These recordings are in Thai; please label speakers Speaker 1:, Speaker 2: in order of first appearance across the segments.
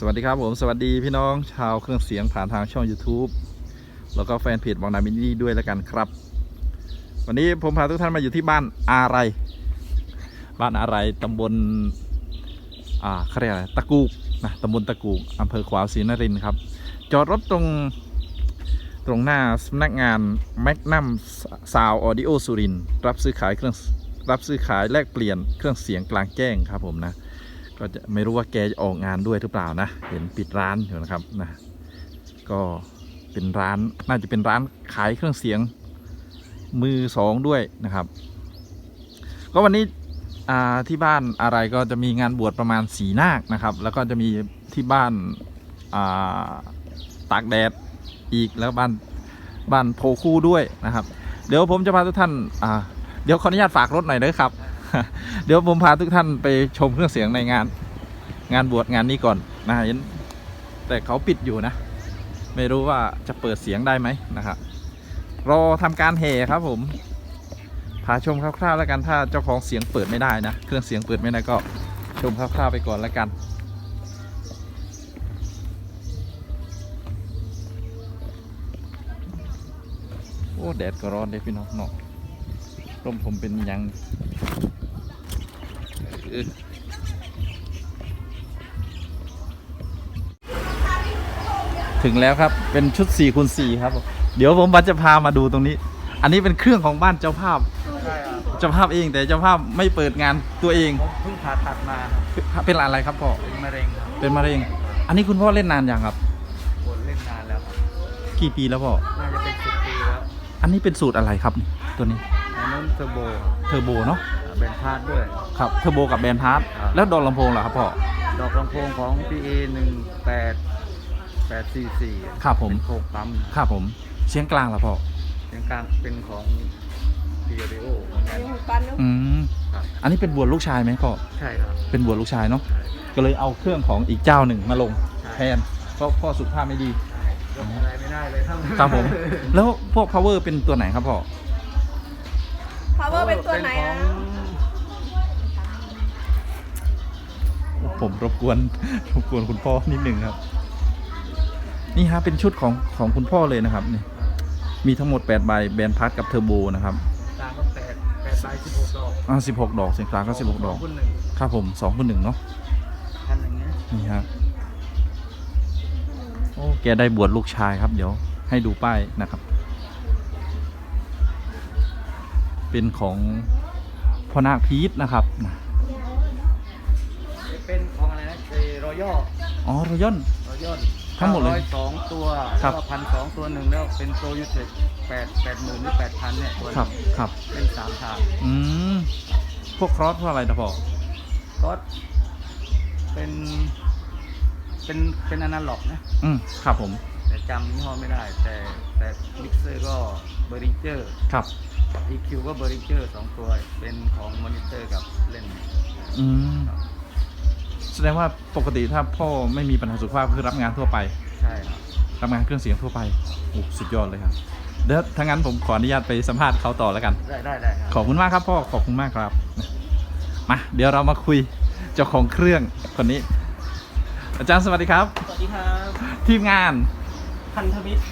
Speaker 1: สวัสดีครับผมสวัสดีพี่น้องชาวเครื่องเสียงผ่านทางช่อง YouTube แล้วก็แฟนเพจบางนามินี่ด้วยแล้วกันครับ วันนี้ผมพาทุกท่านมาอยู่ที่บ้านอะไร บ้านอะไรตำบลอ่าเขาเรียกอะไรตะกูกนะตำบลตะกูกอำเภอขวาวศรีนครินทร์ครับ จอดรถตรงตรงหน้าสำนักงานแมกนัมซาวออดิโอสุรินรับซื้อขายเครื่องรับซื้อขายแลกเปลี่ยนเครื่องเสียงกลางแจ้งครับผมนะ ก็จะไม่รู้ว่าแกจะออกงานด้วยหรือเปล่านะ เห็นปิดร้านอยู่นะครับนะก็เป็นร้านน่าจะเป็นร้านขายเครื่องเสียงมือสองด้วยนะครับ ก็วันนี้ที่บ้านอะไรก็จะมีงานบวชประมาณสีนาคนะครับ แล้วก็จะมีที่บ้านาตากแดดอีกแล้วบ้านบ้านโพคู่ด้วยนะครับ เดี๋ยวผมจะพาทุกท่านเดี๋ยวขออนุญาตฝากรถหน่อยนะครับ เดี๋ยวผมพาทุกท่านไปชมเครื่องเสียงในงาน งานบวชงานนี้ก่อนนะเห็นแต่เขาปิดอยู่นะ ไม่รู้ว่าจะเปิดเสียงได้ไหมนะครับรอทำการแห่ครับผมพาชมคร่าวๆแล้วกันถ้าเจ้าของเสียงเปิดไม่ได้นะ เครื่องเสียงเปิดไม่ได้ก็ชมคร่าวๆไปก่อนแล้วกันโอ้แดดก็ร้อนเลยพี่น้องเนาะร่มผมเป็นยัง เออถึงแล้วครับเป็นชุด4คูณ4ครับผมเดี๋ยวผมจะพามาดูตรงนี้ อันนี้เป็นเครื่องของบ้านเจ้าภาพ
Speaker 2: ใช่ครับ
Speaker 1: เจ้าภาพเองแต่เจ้าภาพไม่เปิดงานตัวเอง
Speaker 2: ผมเพิ่งผ่าตัดมาครับ
Speaker 1: เป็นอะไรครับพ่อ
Speaker 2: เป็นมะเร็งครับ
Speaker 1: เป็นมะเร็ง อันนี้คุณพ่อเล่นนานยังครับ
Speaker 2: ปวดเล่นนานแล้วครับ
Speaker 1: กี่ปีแล้วพ่อ
Speaker 2: น่าจะเป็นสิบปีแล้ว
Speaker 1: อันนี้เป็นสูตรอะไรครับตัวนี้
Speaker 2: อันนั้นเทอร์โบ
Speaker 1: เทอร์โบเนาะ
Speaker 2: เบนพาร์ดด้วย
Speaker 1: ครับเทอร์โบกับแบนพาร์ท
Speaker 2: ครับ
Speaker 1: แล้วดอกลำโพงเหรอครับพ่อ
Speaker 2: ดอกลำโพงของ PA หนึ่งแปดแปดสี่สี่
Speaker 1: ครับผม
Speaker 2: โคกปั๊ม
Speaker 1: ครับผมเสียงกลางเหรอพ่อ
Speaker 2: เสียงกลางเป็นของ p ีโอเหมือนกัน
Speaker 3: ยังปันเนอะ
Speaker 1: อืม
Speaker 2: ครับ
Speaker 1: อันนี้เป็นบวชลูกชายไหมพ่อ
Speaker 2: ใช่ครับ
Speaker 1: เป็นบวชลูกชายเนาะ
Speaker 2: ใช่
Speaker 1: ก็เลยเอาเครื่องของอีกเจ้าหนึ่งมาลง
Speaker 2: ใช่
Speaker 1: แทน เพราะพ่อสุขภาพไม่ดี
Speaker 2: ยกอะไรไม่ได้เลยครับ
Speaker 1: ครับผม แล้วพวก power เป็นตัวไหนครับพ่อ
Speaker 3: พาวเวอร์เป็นตัวไหน
Speaker 2: เป็
Speaker 3: อะ
Speaker 2: ของ
Speaker 1: ผมรบกวนรบกวนคุณพ่อนิดหนึ่งครับ นี่ฮะเป็นชุดของของคุณพ่อเลยนะครับนี่มีทั้งหมด 8 ใบแบนพัดกับเทอร์โบนะครับ
Speaker 2: กลางก็แปดแปดใบสิบหกดอก
Speaker 1: อ่า16ดอกเสียงกลางก็16ดอก
Speaker 2: คุณหนึ่ง
Speaker 1: ครับผม2คูณ1เนาะ
Speaker 2: พันอย่างเงี้ย
Speaker 1: นี่ฮะโอ้แกได้บวชลูกชายครับ เดี๋ยวให้ดูป้ายนะครับ เป็นของพ่อนาคพีทนะครับนะ
Speaker 2: เป็นของอะไรนะเอรอยัล
Speaker 1: อ๋อรอยอน
Speaker 2: รอยัล
Speaker 1: ทั้งหมดเลย
Speaker 2: ร้อยสองตัว
Speaker 1: ครับ
Speaker 2: พันสองตัวหนึ่งแล้วเป็นโปรยูเทคแปดแปดหมื่นหรือแปดพันเนี่ยตัวหนึ่ง
Speaker 1: ครับครับ
Speaker 2: เป็นสามทาง
Speaker 1: อืมพวกครอสพวกอะไรนะพ่อ
Speaker 2: ก็เป็นเป็นเป็นอนาล็อกนะ
Speaker 1: อืมครับผม
Speaker 2: แต่จำยี่ห้อไม่ได้ แต่แต่มิกเซอร์ก็เบอร์ริงเจอร์
Speaker 1: ครับ
Speaker 2: EQ ก็เบอร์ริงเจอร์สองตัว เป็นของมอนิเตอร์กับเล่น
Speaker 1: อืม แสดงว่าปกติถ้าพ่อไม่มีปัญหาสุขภาพคือรับงานทั่วไป
Speaker 2: ใช่ครับ
Speaker 1: รับงานเครื่องเสียงทั่วไปโอ้สุดยอดเลยครับ เดี๋ยวถ้างั้นผมขออนุญาตไปสัมภาษณ์เขาต่อแล้วกัน
Speaker 2: ได้ได้ได้ครับ
Speaker 1: ขอบคุณมากครับพ่อ ขอบคุณมากครับ มา เดี๋ยวเรามาคุยเจ้าของเครื่องคนนี้ อาจารย์สวัสดีครับ
Speaker 4: สวัสดีครับ
Speaker 1: ทีมงาน
Speaker 4: พันธมิตร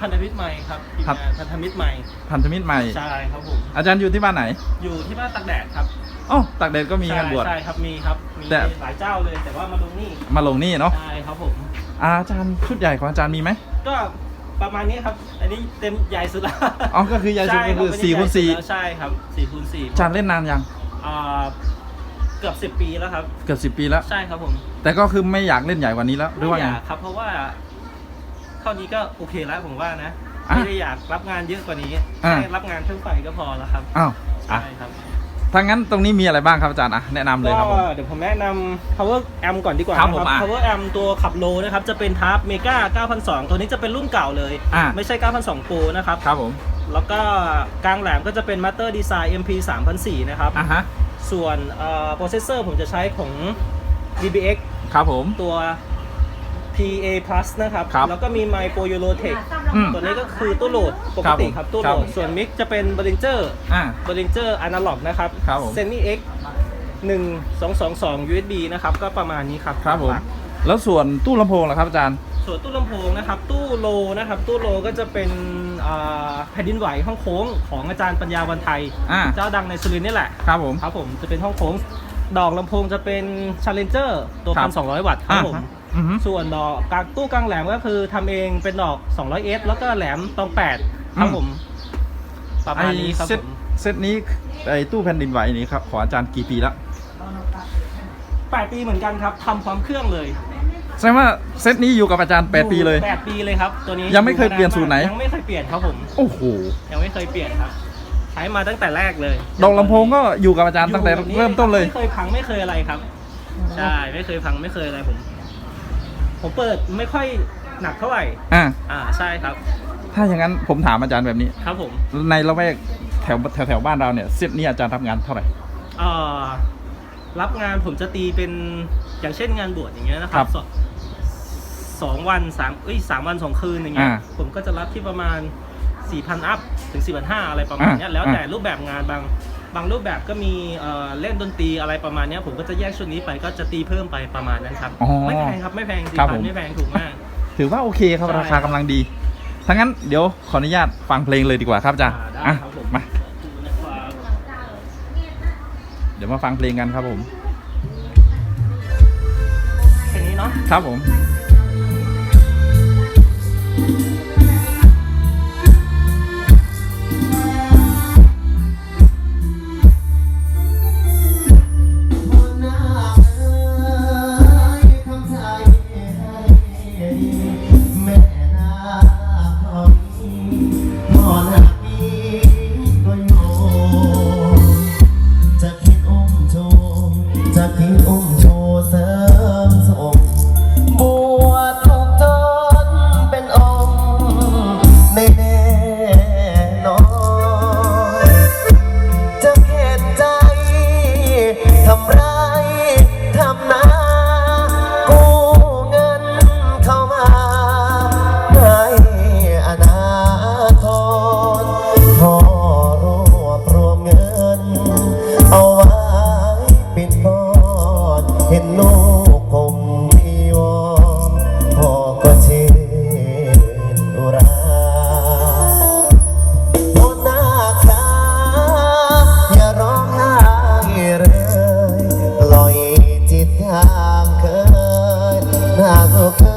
Speaker 4: พันธมิตรใหม่ครับทีม
Speaker 1: ครับ
Speaker 4: งานพันธมิตรใหม่
Speaker 1: พันธมิตรใหม่
Speaker 4: ใช่ครับผม
Speaker 1: อาจารย์อยู่ที่บ้านไหน
Speaker 4: อยู่ที่บ้านตักแดดครับ
Speaker 1: อ๋อตากแดดก็มีงานบวช
Speaker 4: ใช่ใช่ครับมีครับ มี
Speaker 1: แต่
Speaker 4: หลายเจ้าเลยแต่ว่ามาดูนี่
Speaker 1: มาลงนี่เนาะ
Speaker 4: ใช่ครับผม
Speaker 1: อาจารย์ชุดใหญ่ของอาจารย์มีไหม
Speaker 4: ก็ประมาณนี้ครับ อันนี้เต็มใหญ่สุดแล้ว
Speaker 1: อ๋อก็คือใหญ่สุดก็คือ
Speaker 4: ใช่รับ
Speaker 1: สี่คูณสี่
Speaker 4: ใช่ครับสี่คูณสี่
Speaker 1: อาจารย์เล่นนานยัง
Speaker 4: อ่าเกือบสิบปีแล้วครับ
Speaker 1: เกือบสิบปีแล้ว
Speaker 4: ใช่ครับผม
Speaker 1: แต่ก็คือไม่อยากเล่นใหญ่กว่านี้แล้วหรือว่า
Speaker 4: ไม่
Speaker 1: ไง
Speaker 4: อยากครับ เพราะว่าเท่านี้ก็โอเคแล้วผมว่านะ
Speaker 1: อะ
Speaker 4: ไม่ได้อยากรับงานเยอะกว่านี้
Speaker 1: อะ
Speaker 4: แค่รับงานเครื่องไฟก็พอแล้วครับ
Speaker 1: อ้าวอะ
Speaker 4: ใช่ครับ
Speaker 1: ถ้างั้นตรงนี้มีอะไรบ้างครับอาจารย์อะแนะนำเลยครับผม
Speaker 4: ก็เดี๋ยวผมแนะนำ power amp ก่อนดีกว่า
Speaker 1: ครับ
Speaker 4: นะ
Speaker 1: ผมอะ
Speaker 4: power amp ตัวขับโลนะครับ จะเป็นทับเมกา9,200ตัวนี้จะเป็นรุ่นเก่าเลย
Speaker 1: อะ
Speaker 4: ไม่ใช่9,200 Pro นะครับ
Speaker 1: ครับผม
Speaker 4: แล้วก็กลางแหลมก็จะเป็น Master Design MP 3,400นะครับ
Speaker 1: อะฮะ
Speaker 4: ส่วนเอ่อ processor ผมจะใช้ของ DBX
Speaker 1: ครับผม
Speaker 4: ตัว PA Plus นะครับ
Speaker 1: ครับ
Speaker 4: แล้วก็มี Micro Eurotech
Speaker 1: อืม
Speaker 4: ตัวนี้ก็คือตู้โหลดปกติ
Speaker 1: ค
Speaker 4: ค
Speaker 1: รั
Speaker 4: รั
Speaker 1: บบผม
Speaker 4: ตู้
Speaker 1: ครั
Speaker 4: โหล
Speaker 1: บ
Speaker 4: ดส่วนมิกจะเป็น Behringer
Speaker 1: อะ
Speaker 4: Behringer Analog นะครับ
Speaker 1: ครับผม
Speaker 4: Sony X 1222 USB นะครับ ก็ประมาณนี้ครับ
Speaker 1: ครับผม
Speaker 4: ฝาก
Speaker 1: แล้วส่วนตู้ลำโพงล่ะครับอาจารย์
Speaker 4: ส่วนตู้ลำโพงนะครับ ตู้โลนะครับ ตู้โลก็จะเป็นอ่าแผ่นดินไหวห้องโค้งของอาจารย์ปัญญาวันไทย
Speaker 1: อ่า
Speaker 4: เจ้าดังในสุรินทร์นี่แหละ
Speaker 1: ครับผม
Speaker 4: ครับผมจะเป็นห้องโค้ง ดอกลำโพงจะเป็น Challenger ตัว
Speaker 1: ครั
Speaker 4: พั
Speaker 1: บ
Speaker 4: นสองร้อยวัตต์ครับผม
Speaker 1: อือฮึ
Speaker 4: ส่วนดอกกลางตู้กลางแหลมก็คือทำเองเป็นดอก 200 s แล้วก็แหลมตอง 8 ครับผม ประมาณนี้ครับ
Speaker 1: ไอ้เซ
Speaker 4: ผ
Speaker 1: ต
Speaker 4: ม
Speaker 1: เซตนี้ไอ้ตู้แผ่นดินไหวนี้ครับของอาจารย์กี่ปีแล้ว
Speaker 4: 8ปีเหมือนกันครับทำพร้อมเครื่องเลย
Speaker 1: แสดงว่าเซตนี้อยู่กับอาจารย์ 8 ปีเลย
Speaker 4: 8 ปีเลยครับ ตัวนี้
Speaker 1: ยังไม่เคยเปลี่ยนสูตรไหน
Speaker 4: ยังไม่เคยเปลี่ยนครับผม
Speaker 1: โอ้โห
Speaker 4: ยังไม่เคยเปลี่ยนครับ ใช้มาตั้งแต่แรกเลย
Speaker 1: ดอกลำโพงก็อยู่กับอาจารย์ตั้งแต่
Speaker 4: อยู่บบ
Speaker 1: เริ่มต้นเลย
Speaker 4: ไม่เคยพังไม่เคยอะไรครับ ใช่ไม่เคยพังไม่เคยอะไรผม ผมเปิดไม่ค่อยหนักเท่าไหร่
Speaker 1: อ่า
Speaker 4: อ่าใช่ครับ
Speaker 1: ถ้าอย่างนั้นผมถามอาจารย์แบบนี้
Speaker 4: ครับผม
Speaker 1: ในละแวกแถวแถวแถวบ้านเราเนี่ยเซตนี้อาจารย์ทำงานเท่าไหร่
Speaker 4: เอ่อรับงานผมจะตีเป็นอย่างเช่นงานบวชอย่างเงี้ยนะค
Speaker 1: ครั
Speaker 4: รับบ สองสองวันสามเอ้ยสามวันสองคืนอย่างเงี้ย
Speaker 1: อ่า
Speaker 4: ผมก็จะรับที่ประมาณ สี่พันอัพถึงสี่พันห้าอะไรประมาณเนี้ย
Speaker 1: อ่า
Speaker 4: แล้วแต่รูปแบบงานบางบางรูปแบบก็มีเอ่อเล่นดนตรีอะไรประมาณเนี้ยผมก็จะแยกชุดนี้ไปก็จะตีเพิ่มไปประมาณนั้นครับ
Speaker 1: อ๋อ
Speaker 4: ไม่แพงครับไม่แพงสี่
Speaker 1: ครับ
Speaker 4: พั
Speaker 1: ผ
Speaker 4: น
Speaker 1: ม
Speaker 4: ไม่แพงถูกมาก
Speaker 1: ถือว่าโอเคครับ
Speaker 4: ใช่
Speaker 1: ราคากำลังดีถ้างั้นเดี๋ยวขออนุญาตฟังเพลงเลยดีกว่าครับอาจารย์
Speaker 4: อ่าได้
Speaker 1: อะ
Speaker 4: ครับผม
Speaker 1: มา
Speaker 4: ดูนะครับ
Speaker 1: เดี๋ยวมาฟังเพลงกันครับผม
Speaker 4: เพลงนี้เนาะ
Speaker 1: ครับผม
Speaker 5: หนาค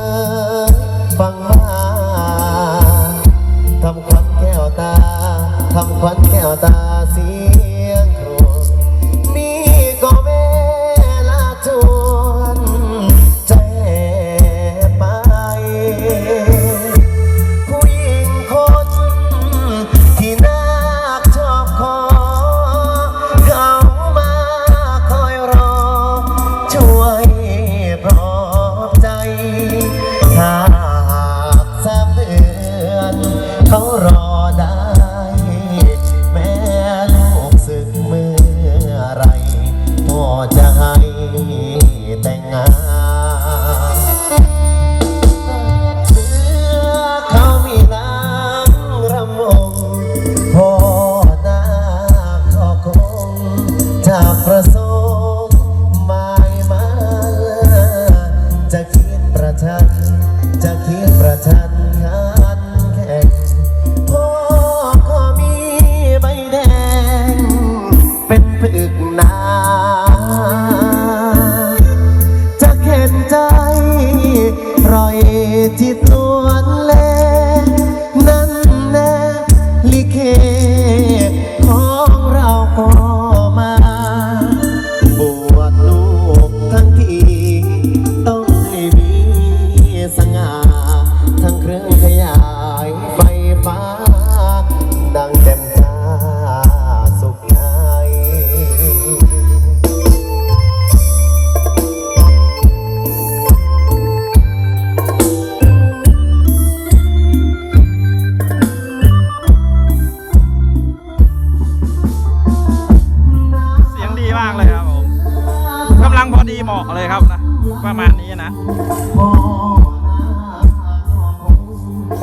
Speaker 5: ครับนะประมา
Speaker 1: ณนี้นะ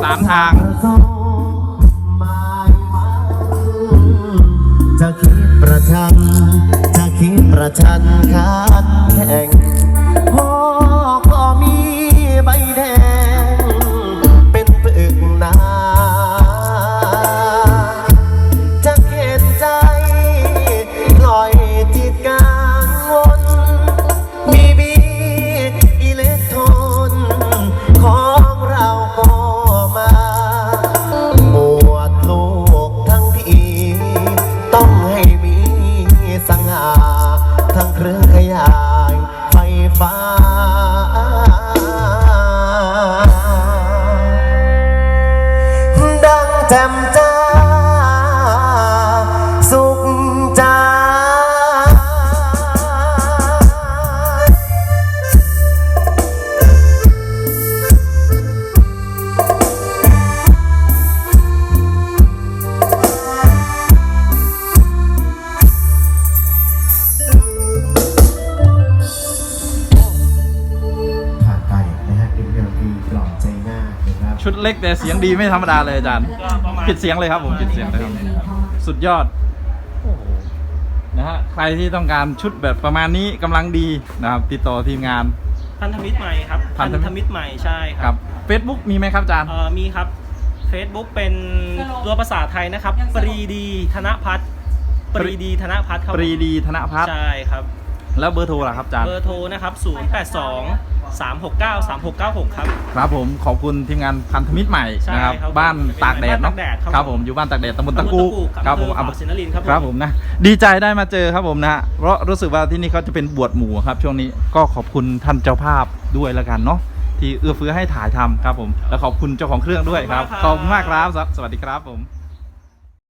Speaker 1: สามทาง
Speaker 5: จะคิดประชันจะคิดประชันขัดแข่ง ฟ้า ดังแจ่ม
Speaker 1: เล็กแต่เสียงดีไม่ธรรมดาเลยอาจารย์
Speaker 4: ก็ประมาณ
Speaker 1: ปิดเสียงเลยครับผมปิดเสียงเลยครับ สุดยอดโอ้โหนะฮะใครที่ต้องการชุดแบบประมาณนี้กำลังดีนะครับ ติดต่อทีมงาน
Speaker 4: พันธมิตรใหม่ครับ
Speaker 1: พั
Speaker 4: พั
Speaker 1: น
Speaker 4: น
Speaker 1: ธมิตร
Speaker 4: ธมิตรใหม่ใช่ค
Speaker 1: ค
Speaker 4: รั
Speaker 1: รับบ Facebook มีไหมครับอาจารย์
Speaker 4: เอ่อมีครับ Facebook เป็นตัวภาษาไทยนะครับ ปรีดีธนพัฒน์ปรีดีธนพัฒน์ครับ
Speaker 1: ปรีดีธนพัฒน์
Speaker 4: ใช่ครับ
Speaker 1: แล้วเบอร์โทรล่ะครับอาจารย์
Speaker 4: เบอร์โทรนะครับ 082 369 3696 ครับ
Speaker 1: ครับผมขอบคุณทีมงานพันธมิตรใหม่
Speaker 4: ใช่
Speaker 1: นะครับ
Speaker 4: ครับ
Speaker 1: บ้านตากแดดเนาะ
Speaker 4: บ้านตากแดดครับ
Speaker 1: ครับผมอยู่บ้านตากแดดตำบลตะกู
Speaker 4: ตำบลตะกู
Speaker 1: ครับผม
Speaker 4: อำเภอ
Speaker 1: อำเภ
Speaker 4: ป่าศรีนครินทร์ครับผม
Speaker 1: ครับผมนะดีใจได้มาเจอครับผมนะฮะเพราะรู้สึกว่าที่นี่เขาจะเป็นบวชหมู่ครับ ช่วงนี้ก็ขอบคุณท่านเจ้าภาพด้วยแล้วกันเนาะที่เอื้อเฟื้อให้ถ่ายทำครับผม แล้วขอบคุณเจ้าของเครื่องด้วยครับขอบคุณมากครับสวัสดีครับผม